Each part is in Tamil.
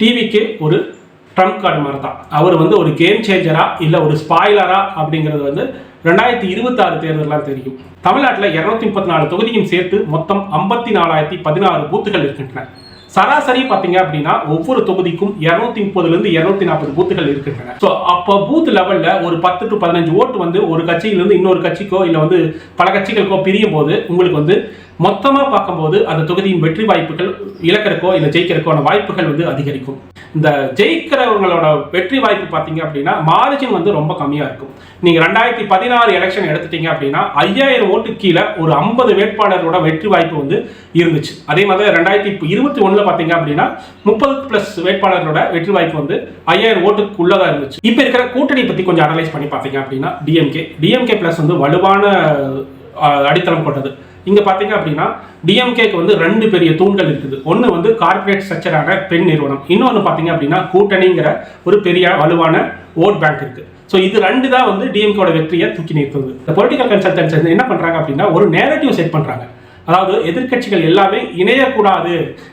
டிவிக்கு ஒரு ட்ரம்ப் கார்டு மாதிரி தான் அவர் வந்து ஒரு கேம் சேஞ்சரா இல்லை ஒரு ஸ்பாய்லரா அப்படிங்கிறது வந்து ரெண்டாயிரத்தி இருபத்தாறு தேர்தலாம் தெரியும். தமிழ்நாட்டில் இரநூத்தி முப்பத்தி நாலு தொகுதியும் சேர்த்து மொத்தம் ஐம்பத்தி நாலாயிரத்தி பதினாறு பூத்துகள் இருக்கின்றன. சராசரி பார்த்தீங்க அப்படின்னா ஒவ்வொரு தொகுதிக்கும் இரநூத்தி முப்பதுலேருந்து இரநூத்தி நாற்பது பூத்துகள் இருக்கின்றன. ஸோ அப்போ பூத் லெவலில் ஒரு பத்து டு பதினஞ்சு ஓட்டு வந்து ஒரு கட்சியிலிருந்து இன்னொரு கட்சிக்கோ இல்லை வந்து பல கட்சிகளுக்கோ பிரியும் போது உங்களுக்கு வந்து மொத்தமாக பார்க்கும்போது அந்த தொகுதியின் வெற்றி வாய்ப்புகள் இழக்கிறக்கோ இல்லை ஜெயிக்கிறக்கோன வாய்ப்புகள் வந்து அதிகரிக்கும். இந்த ஜெயிக்கிறவங்களோட வெற்றி வாய்ப்பு பார்த்தீங்க அப்படின்னா மார்ஜின் வந்து ரொம்ப கம்மியாக இருக்கும். நீங்கள் ரெண்டாயிரத்தி பதினாறு எலெக்ஷன் எடுத்துட்டீங்க அப்படின்னா ஐயாயிரம் ஓட்டு கீழே ஒரு ஐம்பது வேட்பாளரோட வெற்றி வாய்ப்பு வந்து இருந்துச்சு. அதே மாதிரி ரெண்டாயிரத்தி இப்போ இருபத்தி ஒன்றில் பார்த்தீங்க அப்படின்னா முப்பது ப்ளஸ் வேட்பாளரோட வெற்றி வாய்ப்பு வந்து ஐயாயிரம் ஓட்டுக்கு உள்ளதாக இருந்துச்சு. இப்போ இருக்கிற கூட்டணி பற்றி கொஞ்சம் அனலைஸ் பண்ணி பார்த்தீங்க அப்படின்னா டிஎம்கே டிஎம்கே ப்ளஸ் வந்து வலுவான அடித்தளம் கொண்டது. இங்கே பார்த்தீங்க அப்படின்னா டிஎம்கேக்கு வந்து ரெண்டு பெரிய தூண்கள் இருக்குது. ஒன்று வந்து கார்ப்பரேட் ஸ்ட்ரக்சரான பெண் நிறுவனம். இன்னொன்று பார்த்தீங்க அப்படின்னா கூட்டணிங்கிற ஒரு பெரிய வலுவான ஓட் பேங்க் இருக்குது ஸோ இது ரெண்டு தான் வந்து டிஎம்கேட வெற்றியை தூக்கி நிறுத்துது. இந்த பொலிட்டிக்கல் கன்சல்டன்ஸ் என்ன பண்ணுறாங்க அப்படின்னா ஒரு நேரட்டிவ் செட் பண்ணுறாங்க அதாவது எதிர்க்கட்சிகள் எல்லாமே இணையக்கூடாது.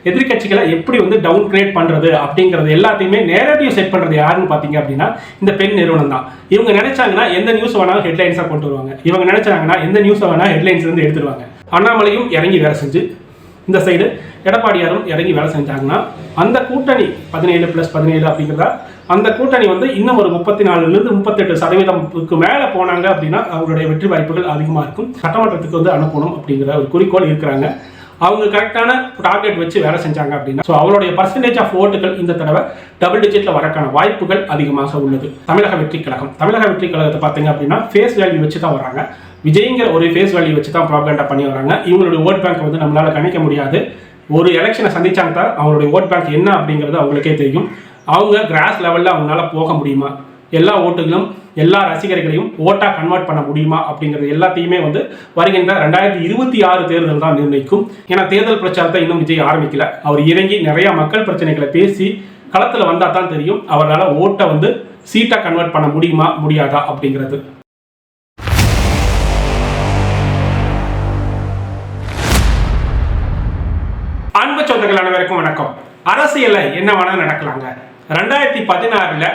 எதிர்க்கட்சிகளை எப்படி வந்து டவுன் கிரேட் பண்ணுறது அப்படிங்கிறது எல்லாத்தையுமே நேரட்டிவ் செட் பண்ணுறது யாருன்னு பார்த்தீங்க அப்படின்னா இந்த பெண் நிறுவனம் தான். இவங்க நினைச்சாங்கன்னா எந்த நியூஸ் வேணாலும் ஹெட்லைன்ஸாக கொண்டு வருவாங்க. இவங்க நினைச்சாங்கன்னா எந்த நியூஸை வேணால் ஹெட்லைன்ஸ் இருந்து எடுத்துருவாங்க. அண்ணாமலையும் இறங்கி வேலை செஞ்சு இந்த சைடு எடப்பாடியாரும் இறங்கி வேலை செஞ்சாங்கன்னா அந்த கூட்டணி பதினேழு ப்ளஸ் பதினேழு அப்படிங்கிறதா அந்த கூட்டணி வந்து இன்னும் ஒரு முப்பத்தி நாலுலேருந்து முப்பத்தெட்டு சதவீதம்க்கு மேலே போனாங்க அப்படின்னா அவங்களுடைய வெற்றி வாய்ப்புகள் அதிகமாக இருக்கும். சட்டமன்றத்துக்கு வந்து அனுப்பணும் அப்படிங்கிற ஒரு குறிக்கோள் இருக்கிறாங்க. அவங்க கரெக்டான டார்கெட் வச்சு வேலை செஞ்சாங்க அப்படின்னா ஸோ அவருடைய பர்சன்டேஜ் ஆஃப் ஓட்டுகள் இந்த தடவை டபுள் டிஜிட்ல வரக்கான வாய்ப்புகள் அதிகமாக உள்ளது. தமிழக வெற்றி கழகம். தமிழக வெற்றி கழகத்தை பார்த்தீங்க அப்படின்னா ஃபேஸ் வேல்யூ வச்சு தான் வராங்க. விஜய்ங்கிற ஒரு ஃபேஸ் வேல்யூ வச்சு தான் ப்ராப்ளண்டா பண்ணி வராங்க. இவங்களுடைய ஓட் பேங்க் வந்து நம்மளால கணிக்க முடியாது. ஒரு எலெக்ஷனை சந்திச்சாங்க தான் அவங்களுடைய ஓட் பேங்க் என்ன அப்படிங்கிறது அவங்களுக்கே தெரியும். அவங்க கிராஸ் லெவலில் அவங்களால போக முடியுமா? எல்லா ஓட்டுகளும் எல்லா ரசிகர்களையும் ஓட்டாக கன்வெர்ட் பண்ண முடியுமா அப்படிங்கிறது எல்லாத்தையுமே வந்து வருகின்ற ரெண்டாயிரத்தி இருபத்தி ஆறு தேர்தல் தான் நிர்ணயிக்கும். ஏன்னா தேர்தல் பிரச்சாரத்தை இன்னும் விஜய் ஆரம்பிக்கல. அவர் இறங்கி நிறைய மக்கள் பிரச்சனைகளை பேசி களத்தில் வந்தால் தான் தெரியும் அவரால் ஓட்டை வந்து சீட்டாக கன்வெர்ட் பண்ண முடியுமா முடியாதா அப்படிங்கிறது. அன்பு சொந்தங்கள் அனைவருக்கும் வணக்கம். அரசியலை என்ன வேணாலும் நடக்கலாங்க. ரெண்டாயிரத்தி பதினாறுல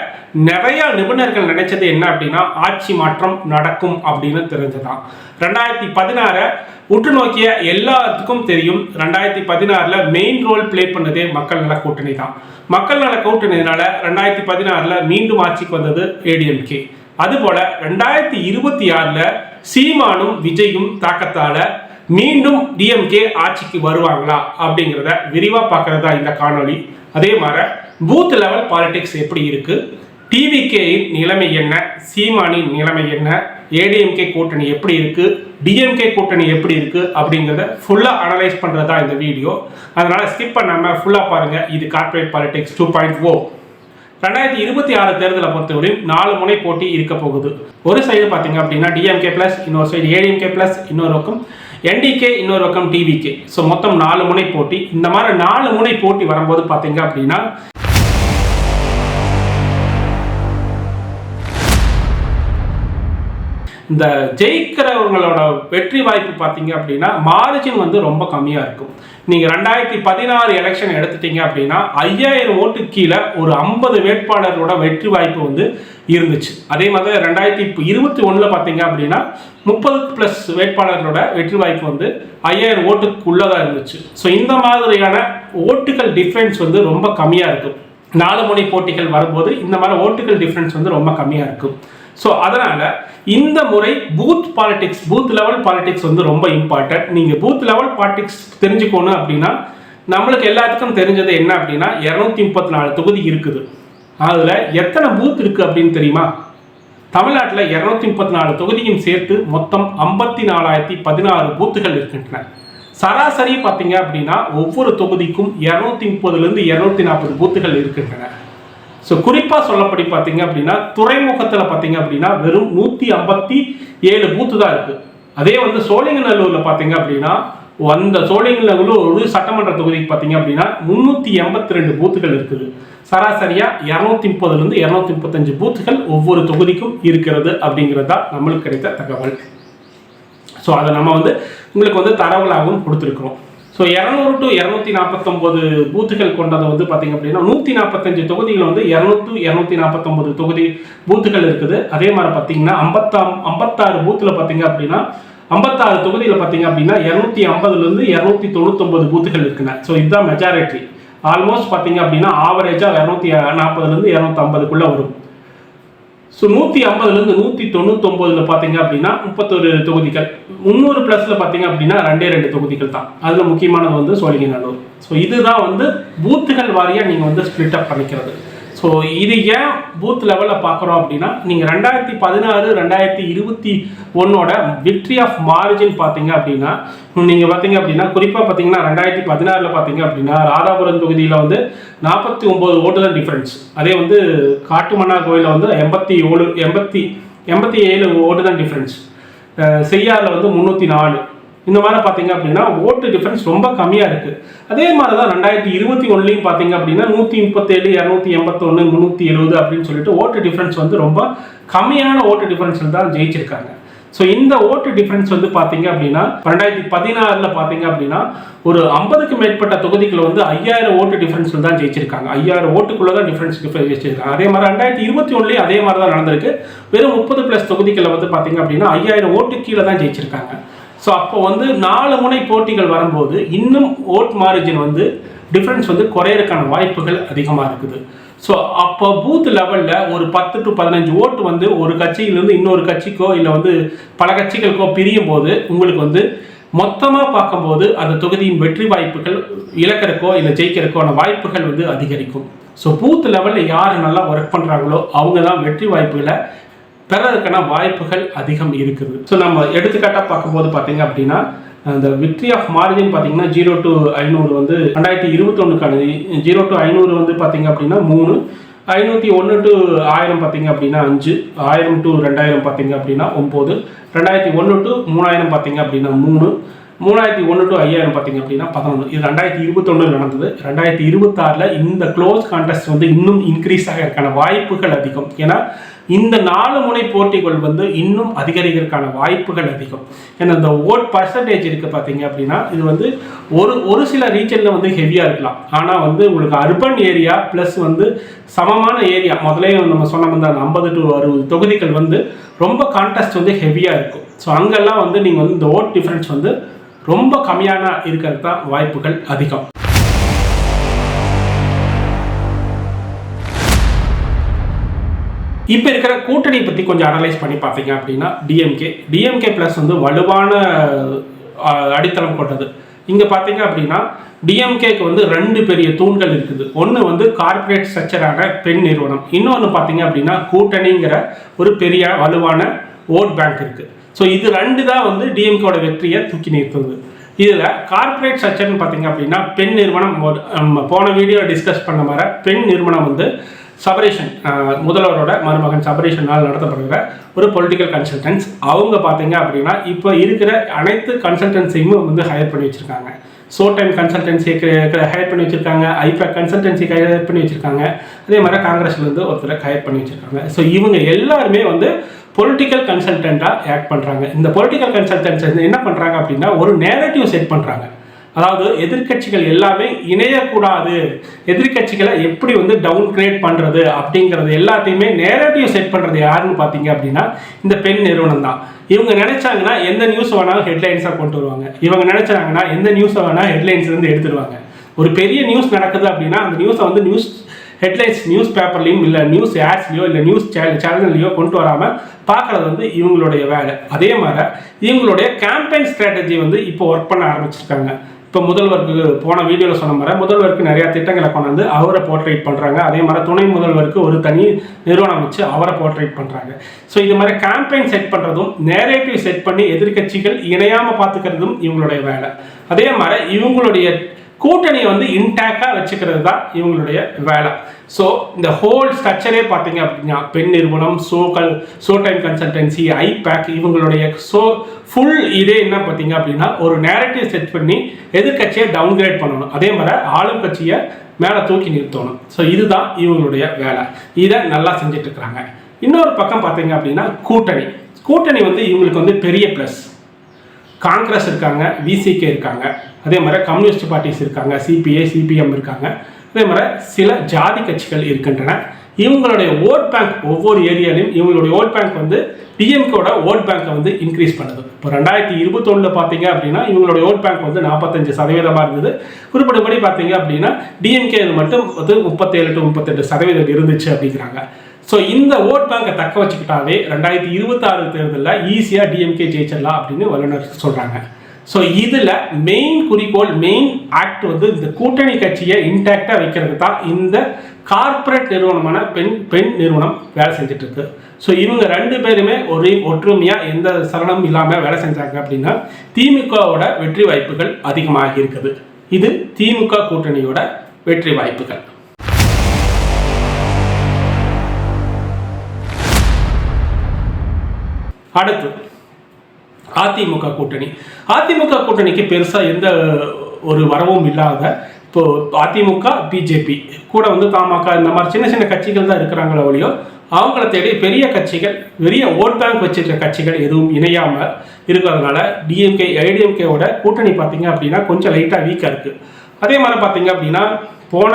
நிறைய நிபுணர்கள் நினைச்சது என்ன அப்படின்னா ஆட்சி மாற்றம் நடக்கும் அப்படின்னு தெரிஞ்சுதான் ரெண்டாயிரத்தி பதினாறை உற்று நோக்கிய எல்லாத்துக்கும் தெரியும் ரெண்டாயிரத்தி பதினாறுல மெயின் ரோல் ப்ளே பண்ணதே மக்கள் நல கூட்டணி தான். மக்கள் நல கூட்டணினால ரெண்டாயிரத்தி பதினாறுல மீண்டும் ஆட்சிக்கு வந்தது ஏடிஎம்கே அதுபோல ரெண்டாயிரத்தி இருபத்தி ஆறுல சீமானும் விஜயும் தாக்கத்தால மீண்டும் டிஎம்கே ஆட்சிக்கு வருவாங்களா அப்படிங்கிறத விரிவாக பார்க்கறதா இந்த காணொளி. அதே மாதிரி பூத் லெவல் பாலிடிக்ஸ் எப்படி இருக்கு? டிவிகேயின் நிலைமை என்ன? சீமானின் நிலைமை என்ன? ஏடிஎம்கே கூட்டணி எப்படி இருக்கு? டிஎம்கே கூட்டணி எப்படி இருக்கு? அப்படிங்கிறத ஃபுல்லாக அனலைஸ் பண்ணுறது தான் இந்த வீடியோ அதனால ஸ்கிப் பண்ணாமல் ஃபுல்லாக பாருங்க. இது corporate politics two point O ரெண்டாயிரத்தி இருபத்தி ஆறு தேர்தலை பொறுத்தவரையும் நாலு முனை போட்டி இருக்க போகுது. ஒரு சைடு பார்த்தீங்க அப்படின்னா டிஎம்கே பிளஸ் இன்னொரு சைடு ஏடிஎம்கே பிளஸ் இன்னொரு பக்கம் என்டிகே இன்னொரு பக்கம் டிவிகே ஸோ மொத்தம் நாலு முனை போட்டி. இந்த மாதிரி நாலு முனை போட்டி வரும்போது பார்த்தீங்க அப்படின்னா இந்த ஜெயிக்கிறவங்களோட வெற்றி வாய்ப்பு பார்த்தீங்க அப்படின்னா மார்ஜின் வந்து ரொம்ப கம்மியாக இருக்கும். நீங்கள் ரெண்டாயிரத்தி பதினாறு எலெக்ஷன் எடுத்துட்டீங்க அப்படின்னா ஐயாயிரம் ஓட்டு கீழே ஒரு ஐம்பது வேட்பாளரோட வெற்றி வாய்ப்பு வந்து இருந்துச்சு. அதே மாதிரி ரெண்டாயிரத்தி இப்போ இருபத்தி ஒன்றில் பார்த்தீங்க அப்படின்னா முப்பது ப்ளஸ் வேட்பாளர்களோட வெற்றி வாய்ப்பு வந்து ஐயாயிரம் ஓட்டுக்கு உள்ளதாக இருந்துச்சு. ஸோ இந்த மாதிரியான ஓட்டுகள் டிஃப்ரென்ஸ் வந்து ரொம்ப கம்மியாக இருக்கும். நாலு மணி போட்டிகள் வரும்போது இந்த மாதிரி ஓட்டுகள் டிஃப்ரென்ஸ் வந்து ரொம்ப கம்மியாக இருக்கும். ஸோ அதனால் இந்த முறை booth politics booth level politics வந்து ரொம்ப இம்பார்ட்டன்ட் நீங்கள் பூத் லெவல் பாலிடிக்ஸ் தெரிஞ்சுக்கணும் அப்படின்னா நம்மளுக்கு எல்லாத்துக்கும் தெரிஞ்சது என்ன அப்படின்னா இரநூத்தி முப்பத்தி நாலு தொகுதி இருக்குது. அதில் எத்தனை பூத் இருக்குது அப்படின்னு தெரியுமா? தமிழ்நாட்டில் இரநூத்தி முப்பத்தி நாலு தொகுதியும் சேர்த்து மொத்தம் ஐம்பத்தி நாலாயிரத்தி பதினாறு பூத்துகள் இருக்கின்றன. சராசரி பார்த்தீங்க அப்படின்னா ஒவ்வொரு தொகுதிக்கும் இரநூத்தி முப்பதுலேருந்து இரநூத்தி நாற்பது பூத்துகள் இருக்கின்றன. ஸோ குறிப்பாக சொல்லப்படி பார்த்தீங்க அப்படின்னா துறைமுகத்தில் பார்த்தீங்க அப்படின்னா வெறும் நூற்றி ஐம்பத்தி ஏழு பூத்து தான் இருக்குது அதே வந்து சோழிங்கநல்லூரில் பார்த்தீங்க அப்படின்னா அந்த சோழிங்கநல்லூர் ஒரு சட்டமன்ற தொகுதிக்கு பார்த்தீங்க அப்படின்னா முந்நூற்றி எண்பத்தி ரெண்டு பூத்துகள் இருக்குது. சராசரியாக இரநூத்தி முப்பதுலேருந்து இரநூத்தி முப்பத்தஞ்சு பூத்துகள் ஒவ்வொரு தொகுதிக்கும் இருக்கிறது அப்படிங்கிறது தான் நம்மளுக்கு கிடைத்த தகவல். ஸோ அதை நம்ம வந்து உங்களுக்கு வந்து தரவலாகவும் கொடுத்துருக்குறோம். ஸோ இரநூறு டு இரநூத்தி நாற்பத்தொம்போது பூத்துகள் கொண்டதை வந்து பார்த்தீங்க அப்படின்னா நூற்றி நாற்பத்தஞ்சு தொகுதிகள் வந்து இரநூத்து இரநூத்தி நாற்பத்தொம்போது தொகுதி பூத்துகள் இருக்குது. அதே மாதிரி பார்த்தீங்கன்னா ஐம்பத்தாம் ஐம்பத்தாறு பூத்தில் பார்த்தீங்க அப்படின்னா ஐம்பத்தாறு தொகுதியில் பார்த்தீங்க அப்படின்னா இரநூத்தி ஐம்பதுலேருந்து இரநூத்தி தொண்ணூத்தொம்பது பூத்துகள் இருக்குங்க. ஸோ இதுதான் மெஜாரிட்டி ஆல்மோஸ்ட் பார்த்தீங்க அப்படின்னா ஆவரேஜாக இரநூத்தி நாற்பதுலேருந்து இரநூத்தி ஐம்பதுக்குள்ளே வரும். ஸோ நூற்றி ஐம்பதுலேருந்து நூற்றி தொண்ணூத்தொம்பதில் பார்த்தீங்க அப்படின்னா முப்பத்தொரு தொகுதிகள். முந்நூறு ப்ளஸில் பார்த்தீங்க அப்படின்னா ரெண்டே ரெண்டு தொகுதிகள் தான். அதில் முக்கியமானது வந்து சோழிங்கநல்லூர். ஸோ இதுதான் வந்து பூத்துகள் வாரியாக நீங்கள் வந்து ஸ்ப்ளிட் அப் பண்ணிக்கிறது. ஸோ இது ஏன் பூத் லெவலில் பார்க்குறோம் அப்படின்னா நீங்கள் ரெண்டாயிரத்தி பதினாறு ரெண்டாயிரத்தி இருபத்தி ஒன்னோட விக்ட்ரி ஆஃப் மார்ஜின் பார்த்தீங்க அப்படின்னா நீங்கள் பார்த்தீங்க அப்படின்னா குறிப்பாக பார்த்தீங்கன்னா ரெண்டாயிரத்தி பதினாறில் பார்த்தீங்க அப்படின்னா ராதாபுரம் தொகுதியில் வந்து நாற்பத்தி ஒம்பது ஓட்டு தான் டிஃப்ரென்ஸ் அதே வந்து காட்டுமன்னா கோயிலில் வந்து எண்பத்தி ஏழு எண்பத்தி எண்பத்தி ஏழு ஓட்டு தான் டிஃப்ரென்ஸ் செய்யாறில் வந்து முந்நூற்றி நாலு. இந்த மாதிரி பார்த்தீங்க அப்படின்னா ஓட்டு டிஃபரன்ஸ் ரொம்ப கம்மியாக இருக்குது அதே மாதிரி தான் ரெண்டாயிரத்தி இருபத்தி ஒன்றுலையும் பார்த்தீங்க அப்படின்னா நூற்றி முப்பத்தேழு இரநூத்தி எண்பத்தொன்று முந்நூற்றி எழுபது அப்படின்னு சொல்லிட்டு ஓட்டு டிஃபரன்ஸ் வந்து ரொம்ப கம்மியான ஓட்டு டிஃபரன்ஸில் தான் ஜெயிச்சிருக்காங்க. ஸோ இந்த ஓட்டு டிஃபரன்ஸ் வந்து பார்த்தீங்க அப்படின்னா ரெண்டாயிரத்தி பதினாறில் பார்த்தீங்க அப்படின்னா ஒரு ஐம்பதுக்கு மேற்பட்ட தொகுதிகளை வந்து ஐயாயிரம் ஓட்டு டிஃபரன்ஸில் தான் ஜெயிச்சிருக்காங்க. ஐயாயிரம் ஓட்டுக்குள்ளே தான் டிஃபரன்ஸ் டிஃபரன்ஸ் ஜெயிச்சிருக்காங்க. அதே மாதிரி ரெண்டாயிரத்தி இருபத்தி ஒன்றுலேயும் அதே மாதிரி தான் நடந்திருக்கு. வெறும் முப்பது ப்ளஸ் தொகுதிகளில் வந்து பார்த்தீங்க அப்படின்னா ஐயாயிரம் ஓட்டு கீழே தான் ஜெயிச்சிருக்காங்க. ஸோ அப்போ வந்து நாலு முனை போட்டிகள் வரும்போது இன்னும் ஓட் மார்ஜின் வந்து டிஃப்ரென்ஸ் வந்து குறையறதுக்கான வாய்ப்புகள் அதிகமாக இருக்குது. ஸோ அப்போ பூத் லெவலில் ஒரு பத்து டு பதினஞ்சு ஓட்டு வந்து ஒரு கட்சியிலேருந்து இன்னொரு கட்சிக்கோ இல்லை வந்து பல கட்சிகளுக்கோ பிரியும் போது உங்களுக்கு வந்து மொத்தமாக பார்க்கும்போது அந்த தொகுதியின் வெற்றி வாய்ப்புகள் இழக்கிறக்கோ இல்லை ஜெயிக்கிறக்கோன வாய்ப்புகள் வந்து அதிகரிக்கும். ஸோ பூத் லெவலில் யார் நல்லா ஒர்க் பண்ணுறாங்களோ அவங்க தான் வெற்றி வாய்ப்புகளை பெறதுக்கான வாய்ப்புகள் அதிகம் இருக்குது. ஸோ நம்ம எடுத்துக்காட்டாக பார்க்கும்போது பார்த்தீங்க அப்படின்னா அந்த விக்ட்ரி ஆஃப் மார்ஜின் பார்த்தீங்கன்னா ஜீரோ டு ஐநூறு வந்து ரெண்டாயிரத்தி இருபத்தொன்னுக்கானது ஜீரோ டு ஐநூறு வந்து பார்த்தீங்க அப்படின்னா மூணு. ஐநூற்றி ஒன்று டு ஆயிரம் பார்த்தீங்க அப்படின்னா அஞ்சு. ஆயிரம் டு ரெண்டாயிரம் பார்த்தீங்க அப்படின்னா ஒம்பது. ரெண்டாயிரத்தி ஒன்று டு மூணாயிரம் பார்த்தீங்க அப்படின்னா மூணு. மூணாயிரத்தி ஒன்று டு ஐயாயிரம் பார்த்தீங்க அப்படின்னா பதினொன்று இது ரெண்டாயிரத்தி இருபத்தொன்னு நடந்தது. ரெண்டாயிரத்தி இருபத்தாறில் இந்த க்ளோஸ் கான்டெஸ்ட் வந்து இன்னும் இன்க்ரீஸ் ஆகிறதுக்கான வாய்ப்புகள் அதிகம். ஏன்னா இந்த நாலு முனை போட்டிகள் வந்து இன்னும் அதிகரிக்கிறதுக்கான வாய்ப்புகள் அதிகம். ஏன்னா இந்த ஓட் பர்சன்டேஜ் இருக்குது பார்த்தீங்க அப்படின்னா இது வந்து ஒரு ஒரு சில ரீஜனில் வந்து ஹெவியாக இருக்கலாம். ஆனால் வந்து உங்களுக்கு அர்பன் ஏரியா ப்ளஸ் வந்து சமமான ஏரியா முதலே நம்ம சொன்ன மாதிரி அந்த ஐம்பது டு அறுபது தொகுதிகள் வந்து ரொம்ப கான்டெஸ்ட் வந்து ஹெவியாக இருக்கும். ஸோ அங்கெல்லாம் வந்து நீங்கள் வந்து இந்த ஓட் டிஃப்ரென்ஸ் வந்து ரொம்ப கம்மியான இருக்கிறது தான் வாய்ப்புகள் அதிகம். இப்போ இருக்கிற கூட்டணி பற்றி கொஞ்சம் அனலைஸ் பண்ணி பார்த்தீங்க அப்படின்னா டிஎம்கே டிஎம்கே ப்ளஸ் வந்து வலுவான அடித்தளம் கொண்டது. இங்கே பார்த்தீங்க அப்படின்னா டிஎம்கேக்கு வந்து ரெண்டு பெரிய தூண்கள் இருக்குது. ஒன்று வந்து கார்ப்பரேட் ஸ்ட்ரக்சரான பெண் நிறுவனம். இன்னொன்று பார்த்தீங்க அப்படின்னா கூட்டணிங்கிற ஒரு பெரிய வலுவான ஓட் பேங்க் இருக்குது ஸோ இது ரெண்டு தான் வந்து டிஎம்கேயோட வெற்றியை தூக்கி நிறுத்துது. இதில் கார்ப்பரேட் ஸ்ட்ரக்சர்னு பார்த்தீங்க அப்படின்னா பெண் நிறுவனம் நம்ம போன வீடியோ டிஸ்கஸ் பண்ண மாதிரி பெண் நிறுவனம் வந்து சபரேஷன் முதல்வரோட மருமகன் சபரேஷனால் நடத்தப்படுகிற ஒரு பொலிட்டிக்கல் கன்சல்டன்ஸ் அவங்க பார்த்தீங்க அப்படின்னா இப்போ இருக்கிற அனைத்து கன்சல்டன்சியும் வந்து ஹையர் பண்ணி வச்சுருக்காங்க. ஸோ டைம் கன்சல்டன்சி ஹையர் பண்ணி வச்சுருக்காங்க. ஐபேக் கன்சல்டன்சி ஹையர் பண்ணி வச்சுருக்காங்க. அதே மாதிரி காங்கிரஸ்லேருந்து ஒருத்தரை ஹையர் பண்ணி வச்சுருக்காங்க. ஸோ இவங்க எல்லாருமே வந்து பொலிட்டிக்கல் கன்சல்டண்ட்டாக ஆக்ட் பண்ணுறாங்க இந்த பொலிட்டிக்கல் கன்சல்டன்ஸ் வந்து என்ன பண்ணுறாங்க அப்படின்னா ஒரு நேரட்டிவ் செட் பண்ணுறாங்க அதாவது எதிர்க்கட்சிகள் எல்லாமே இணையக்கூடாது. எதிர்க்கட்சிகளை எப்படி வந்து டவுன் கிரேட் பண்ணுறது அப்படிங்கிறது எல்லாத்தையுமே நேரடியாக செட் பண்ணுறது யாருன்னு பார்த்தீங்க அப்படின்னா இந்த பெண் நிறுவனம் தான். இவங்க நினைச்சாங்கன்னா எந்த நியூஸ் வேணாலும் ஹெட்லைன்ஸாக கொண்டு வருவாங்க. இவங்க நினைச்சாங்கன்னா எந்த நியூஸை வேணால் ஹெட்லைன்ஸ்லேருந்து எடுத்துருவாங்க ஒரு பெரிய நியூஸ் நடக்குது அப்படின்னா அந்த நியூஸை வந்து நியூஸ் ஹெட்லைன்ஸ் நியூஸ் பேப்பர்லையும் இல்லை நியூஸ் ஆட்ஸ்லையோ இல்லை நியூஸ் சேனல்லையோ கொண்டு வராமல் பார்க்குறது வந்து இவங்களுடைய வேலை. அதே மாதிரி இவங்களுடைய கேம்பெயின் ஸ்ட்ராட்டஜி வந்து இப்போ ஒர்க் பண்ண ஆரம்பிச்சிருக்காங்க. இப்போ முதல்வருக்கு போன வீடியோவில் சொன்ன மாதிரி முதல்வருக்கு நிறையா திட்டங்களை கொண்டாந்து அவரை போர்ட்ரேட் பண்ணுறாங்க அதே மாதிரி துணை முதல்வருக்கு ஒரு தனி நிறுவனம் வச்சு அவரை போர்ட்ரேட் பண்ணுறாங்க ஸோ இது மாதிரி கேம்பெயின் செட் பண்ணுறதும் நேரேட்டிவ் செட் பண்ணி எதிர்க்கட்சிகள் இணையாமல் பார்த்துக்கிறதும் இவங்களுடைய வேலை. அதே மாதிரி இவங்களுடைய கூட்டணியை வந்து இன்டாக்டாக வச்சுக்கிறது தான் இவங்களுடைய வேலை. ஸோ இந்த ஹோல் ஸ்ட்ரக்சரே பார்த்தீங்க அப்படின்னா பெண் நிறுவனம் சோகல் சோ டைம் கன்சல்டன்சி ஐபேக் இவங்களுடைய ஸோ ஃபுல் இதே என்ன பார்த்தீங்க அப்படின்னா ஒரு நேரட்டிவ் செட் பண்ணி எதிர்கட்சியை டவுன்கிரேட் பண்ணணும். அதே மாதிரி ஆளும் கட்சியை மேலே தூக்கி நிறுத்தணும். ஸோ இதுதான் இவங்களுடைய வேலை. இதை நல்லா செஞ்சுட்டு இருக்கிறாங்க. இன்னொரு பக்கம் பார்த்தீங்க அப்படின்னா கூட்டணி. கூட்டணி வந்து இவங்களுக்கு வந்து பெரிய ப்ளஸ் காங்கிரஸ் இருக்காங்க விசிகே இருக்காங்க அதே மாதிரி கம்யூனிஸ்ட் பார்ட்டிஸ் இருக்காங்க சிபிஐ சிபிஎம் இருக்காங்க அதே மாதிரி சில ஜாதி கட்சிகள் இருக்கின்றன. இவங்களுடைய ஓட் பேங்க் ஒவ்வொரு ஏரியாலையும் இவங்களுடைய ஓட் பேங்க் வந்து டிஎம்கேவோட ஓட் பேங்கை வந்து இன்க்ரீஸ் பண்ணுது. இப்போ ரெண்டாயிரத்தி இருபத்தொன்னில் பார்த்தீங்க அப்படின்னா இவங்களுடைய ஓட் பேங்க் வந்து நாற்பத்தஞ்சு சதவீதமாக இருந்தது. குறிப்பிட்டபடி பார்த்தீங்க அப்படின்னா டிஎம்கே மட்டும் வந்து முப்பத்தேழு டு முப்பத்தெட்டு சதவீதம் இருந்துச்சு அப்படிங்கிறாங்க. ஸோ இந்த ஓட் பேங்கை தக்க வச்சுக்கிட்டாவே ரெண்டாயிரத்தி இருபத்தாறு தேர்தலில் ஈஸியாக டிஎம்கே ஜெயிச்சிடலாம் அப்படின்னு வல்லுநர் சொல்கிறாங்க ஸோ இதில் மெயின் குறிக்கோள் மெயின் ஆக்ட் வந்து இந்த கூட்டணி கட்சியை இன்டாக்டாக வைக்கிறது தான் இந்த கார்ப்பரேட் நிறுவனமான பெண் பெண் நிறுவனம் வேலை செஞ்சுட்டு இருக்கு. ஸோ இவங்க ரெண்டு பேருமே ஒரே ஒற்றுமையாக எந்த சலனம் இல்லாமல் வேலை செஞ்சாங்க அப்படின்னா திமுகவோட வெற்றி வாய்ப்புகள் அதிகமாக இருக்குது. இது திமுக கூட்டணியோட வெற்றி வாய்ப்புகள். அடுத்து அதிமுக கூட்டணி. அதிமுக கூட்டணிக்கு பெருசாக எந்த ஒரு வரவும் இல்லாத இப்போ அதிமுக பிஜேபி கூட வந்து தமாக இந்த மாதிரி சின்ன சின்ன கட்சிகள் தான் இருக்கிறாங்களோ ஒழியோ அவங்கள தேடி பெரிய கட்சிகள் பெரிய ஓட் பேங்க் வச்சிருக்க கட்சிகள் எதுவும் இணையாமல் இருக்கிறதுனால டிஎம்கே ஐடிஎம்கேவோட கூட்டணி பார்த்தீங்க அப்படின்னா கொஞ்சம் லைட்டாக வீக்காக இருக்குது அதே மாதிரி பார்த்தீங்க அப்படின்னா போன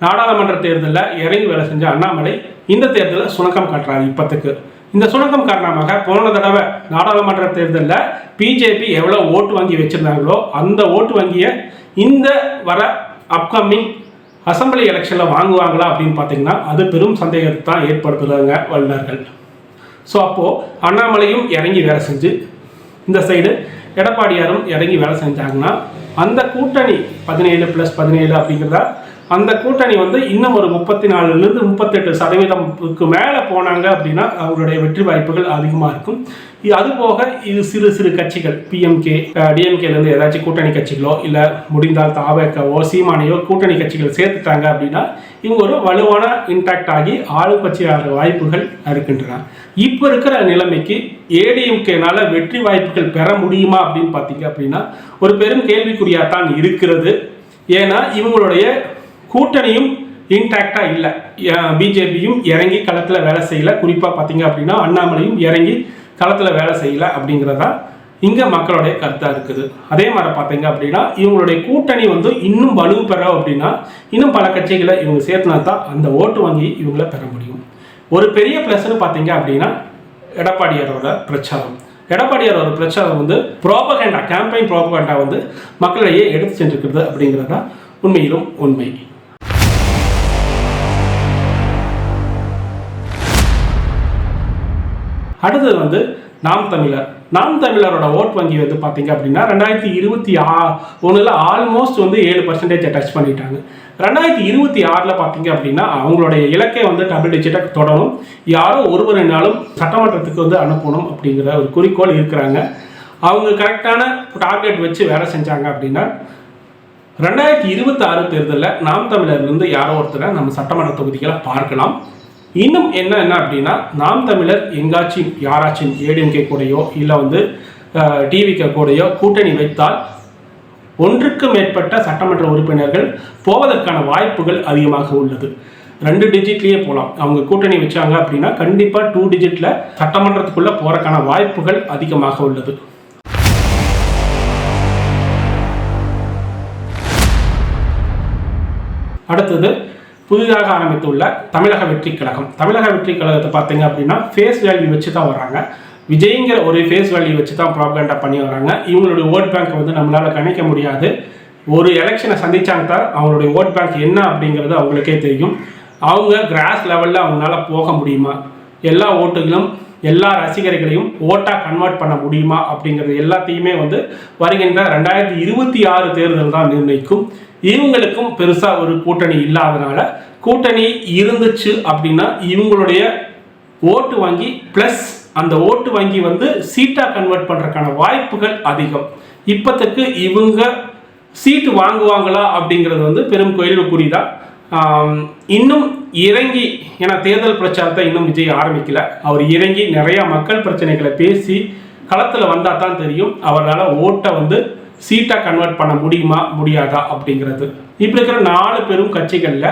நாடாளுமன்ற தேர்தலில் இறங்கி வேலை செஞ்ச அண்ணாமலை இந்த தேர்தலில் சுணக்கம் காட்டுறாரு இப்போத்துக்கு. இந்த சுணக்கம் காரணமாக போன தடவை நாடாளுமன்ற தேர்தலில் பிஜேபி எவ்வளோ ஓட்டு வங்கி வச்சுருந்தாங்களோ அந்த ஓட்டு வங்கியை இந்த வர அப்கமிங் அசம்பிளி எலெக்ஷனில் வாங்குவாங்களா அப்படின்னு பார்த்தீங்கன்னா அது பெரும் சந்தேகத்தை தான் ஏற்படுத்துகிறாங்க வல்லுநர்கள். ஸோ அப்போது அண்ணாமலையும் இறங்கி வேலை செஞ்சு இந்த சைடு எடப்பாடியாரும் இறங்கி வேலை செஞ்சாங்கன்னா அந்த கூட்டணி பதினேழு ப்ளஸ் பதினேழு அப்படிங்கிறதா அந்த கூட்டணி வந்து இன்னும் ஒரு முப்பத்தி நாலுலேருந்து முப்பத்தெட்டு சதவீதம்க்கு மேலே போனாங்க அப்படின்னா அவங்களுடைய வெற்றி வாய்ப்புகள் அதிகமாக இருக்கும். இ- அது போக இது சிறு சிறு கட்சிகள் பிஎம்கே டிஎம்கேலேருந்து ஏதாச்சும் கூட்டணி கட்சிகளோ இல்லை முடிந்தால் தாவேக்கவோ சீமானையோ கூட்டணி கட்சிகள் சேர்த்துட்டாங்க அப்படின்னா இவங்க ஒரு வலுவான இன்டாக்ட் ஆகி ஆளுங்கட்சியாளர் வாய்ப்புகள் இருக்கின்றன. இப்போ இருக்கிற நிலைமைக்கு ஏடிஎம்கேனால வெற்றி வாய்ப்புகள் பெற முடியுமா அப்படின்னு பார்த்தீங்க அப்படின்னா ஒரு பெரும் கேள்விக்குறியாக தான் இருக்கிறது. ஏன்னா இவங்களுடைய கூட்டணியும் இன்டாக்டாக இல்லை. பிஜேபியும் இறங்கி களத்தில் வேலை செய்யல. குறிப்பாக பார்த்தீங்க அப்படின்னா அண்ணாமலையும் இறங்கி களத்தில் வேலை செய்யலை அப்படிங்கிறதா இங்கே மக்களுடைய கருத்தாக இருக்குது. அதே மாதிரி பார்த்தீங்க அப்படின்னா இவங்களுடைய கூட்டணி வந்து இன்னும் வலு பெற அப்படின்னா இன்னும் பல கட்சிகளை இவங்க சேர்த்துனா தான் அந்த ஓட்டு வங்கி இவங்கள பெற முடியும். ஒரு பெரிய ப்ளஸ்னு பார்த்தீங்க அப்படின்னா எடப்பாடியாரோட பிரச்சாரம். எடப்பாடியாரோட பிரச்சாரம் வந்து ப்ரோபகண்டா கேம்பெயின் ப்ரோபகண்டா வந்து மக்களிடையே எடுத்து சென்றிருக்கிறது அப்படிங்கிறது தான் உண்மையிலும் உண்மை. அடுத்தது வந்து நாம் தமிழர். நாம் தமிழரோட ஓட் வங்கி வந்து பார்த்தீங்க அப்படின்னா ரெண்டாயிரத்தி இருபத்தி ஆ ஒன்றில் ஆல்மோஸ்ட் வந்து ஏழு பர்சன்டேஜை டச் பண்ணிட்டாங்க. ரெண்டாயிரத்தி இருபத்தி ஆறில் பார்த்தீங்க அப்படின்னா அவங்களுடைய இலக்கை வந்து டபுள் டிஜிட்டாக தொடரும் யாரோ ஒருவரினாலும் சட்டமன்றத்துக்கு வந்து அனுப்பணும் அப்படிங்கிற ஒரு குறிக்கோள் இருக்கிறாங்க. அவங்க கரெக்டான டார்கெட் வச்சு வேலை செஞ்சாங்க அப்படின்னா ரெண்டாயிரத்தி இருபத்தி ஆறு தேர்தலில் நாம் தமிழர்லேருந்து யாரோ ஒருத்தரை நம்ம சட்டமன்ற தொகுதிகளை பார்க்கலாம். இன்னும் என்ன என்ன அப்படின்னா நாம் தமிழர் எங்காச்சும் யாராச்சும் ஏடிஎம்கே கூடயோ இல்லை வந்து டிவிகே கூடயோ கூட்டணி வைத்தால் ஒன்றுக்கு மேற்பட்ட சட்டமன்ற உறுப்பினர்கள் போவதற்கான வாய்ப்புகள் அதிகமாக உள்ளது. ரெண்டு டிஜிட்லேயே போகலாம் அவங்க கூட்டணி வச்சாங்க அப்படின்னா கண்டிப்பாக டூ டிஜிட்டில் சட்டமன்றத்துக்குள்ளே போகிறக்கான வாய்ப்புகள் அதிகமாக உள்ளது. அடுத்தது புதிதாக ஆரம்பித்துள்ள தமிழக வெற்றி கழகம். தமிழக வெற்றி கழகத்தை பார்த்தீங்க அப்படின்னா ஃபேஸ் வேல்யூ வச்சு தான் வராங்க விஜய்ங்கிற ஒரு ஃபேஸ் வேல்யூ வச்சு தான் ப்ராப்ளண்டா பண்ணி வராங்க இவங்களுடைய ஓட் பேங்க் வந்து நம்மளால் கணிக்க முடியாது. ஒரு எலெக்ஷனை சந்திச்சாங்க தான் அவங்களுடைய ஓட் பேங்க் என்ன அப்படிங்கிறது அவங்களுக்கே தெரியும். அவங்க கிராஸ் லெவலில் அவங்களால போக முடியுமா? எல்லா ஓட்டுகளும் எல்லா ரசிகர்களையும் ஓட்டாக கன்வெர்ட் பண்ண முடியுமா அப்படிங்கிறது எல்லாத்தையுமே வந்து வருகின்ற ரெண்டாயிரத்தி இருபத்தி ஆறு தேர்தல் தான் நிர்ணயிக்கும். இவங்களுக்கும் பெருசாக ஒரு கூட்டணி இல்லாதனால கூட்டணி இருந்துச்சு அப்படின்னா இவங்களுடைய ஓட்டு வங்கி ப்ளஸ் அந்த ஓட்டு வங்கி வந்து சீட்டாக கன்வெர்ட் பண்ணுறதுக்கான வாய்ப்புகள் அதிகம். இப்போத்துக்கு இவங்க சீட்டு வாங்குவாங்களா அப்படிங்கிறது வந்து பெரும் கேள்விக்குறி தான் இன்னும் இறங்கி ஏன்னா தேர்தல் பிரச்சாரத்தை இன்னும் விஜய் ஆரம்பிக்கல. அவர் இறங்கி நிறைய மக்கள் பிரச்சனைகளை பேசி களத்தில் வந்தால் தான் தெரியும் அவரால் ஓட்டை வந்து சீட்டாக கன்வெர்ட் பண்ண முடியுமா முடியாதா அப்படிங்கிறது. இப்போ இருக்கிற நாலு பெரும் கட்சிகளில்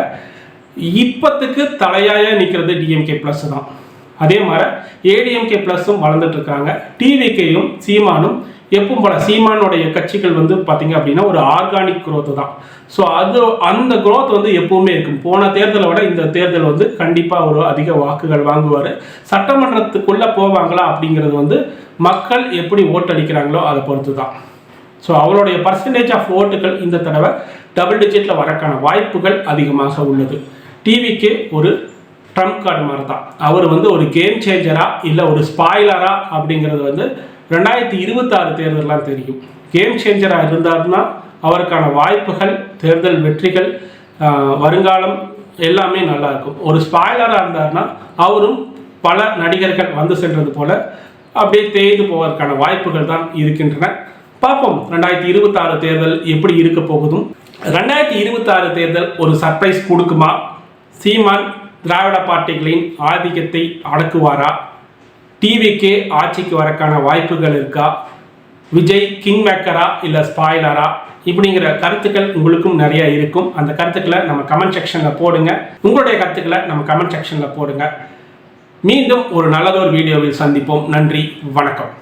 இப்பத்துக்கு தலையாய நிற்கிறது டிஎம்கே ப்ளஸ் தான். அதே மாதிரி ஏடிஎம்கே ப்ளஸும் வளர்ந்துட்டு இருக்காங்க. டிவிகேயும் சீமானும் எப்பவும் போல சீமானுடைய கட்சிகள் வந்து பார்த்தீங்க அப்படின்னா ஒரு ஆர்கானிக் growth தான். ஸோ அது அந்த குரோத் வந்து எப்பவுமே இருக்கும். போன தேர்தலை விட இந்த தேர்தல் வந்து கண்டிப்பாக ஒரு அதிக வாக்குகள் வாங்குவார். சட்டமன்றத்துக்குள்ளே போவாங்களா அப்படிங்கிறது வந்து மக்கள் எப்படி ஓட்டளிக்கிறாங்களோ அதை பொறுத்து தான் ஸோ அவருடைய பர்சன்டேஜ் ஆஃப் ஓட்டுகள் இந்த தடவை டபுள் டிஜிட்டில் வரக்கான வாய்ப்புகள் அதிகமாக உள்ளது. டிவிக்கு ஒரு ட்ரம்ப் கார்டு மாதிரி தான் அவர் வந்து ஒரு கேம் சேஞ்சரா இல்லை ஒரு ஸ்பாய்லரா அப்படிங்கிறது வந்து ரெண்டாயிரத்தி இருபத்தாறு தேர்தல்லாம் தெரியும். கேம் சேஞ்சராக இருந்தாருன்னா அவருக்கான வாய்ப்புகள் தேர்தல் வெற்றிகள் வருங்காலம் எல்லாமே நல்லா இருக்கும். ஒரு ஸ்பாய்லராக இருந்தாருன்னா அவரும் பல நடிகர்கள் வந்து சென்றது போல அப்படியே தேய்ந்து போவதற்கான வாய்ப்புகள் தான் இருக்கின்றன. பார்ப்போம் ரெண்டாயிரத்தி இருபத்தாறு தேர்தல் எப்படி இருக்க போகுதும். ரெண்டாயிரத்தி இருபத்தாறு தேர்தல் ஒரு சர்ப்ரைஸ் கொடுக்குமா? சீமான் திராவிட பார்ட்டிகளின் ஆதிக்கத்தை அடக்குவாரா? டிவிக்கே ஆட்சிக்கு வரக்கான வாய்ப்புகள் இருக்கா? விஜய் கிங் மேக்கரா இல்லை ஸ்பாய்லரா இப்படிங்கிற கருத்துக்கள் உங்களுக்கும் நிறைய இருக்கும். அந்த கருத்துக்களை நம்ம கமெண்ட் செக்ஷனில் போடுங்க. உங்களுடைய கருத்துக்களை நம்ம கமெண்ட் செக்ஷனில் போடுங்க. மீண்டும் ஒரு நல்லதொரு வீடியோவில் சந்திப்போம். நன்றி வணக்கம்.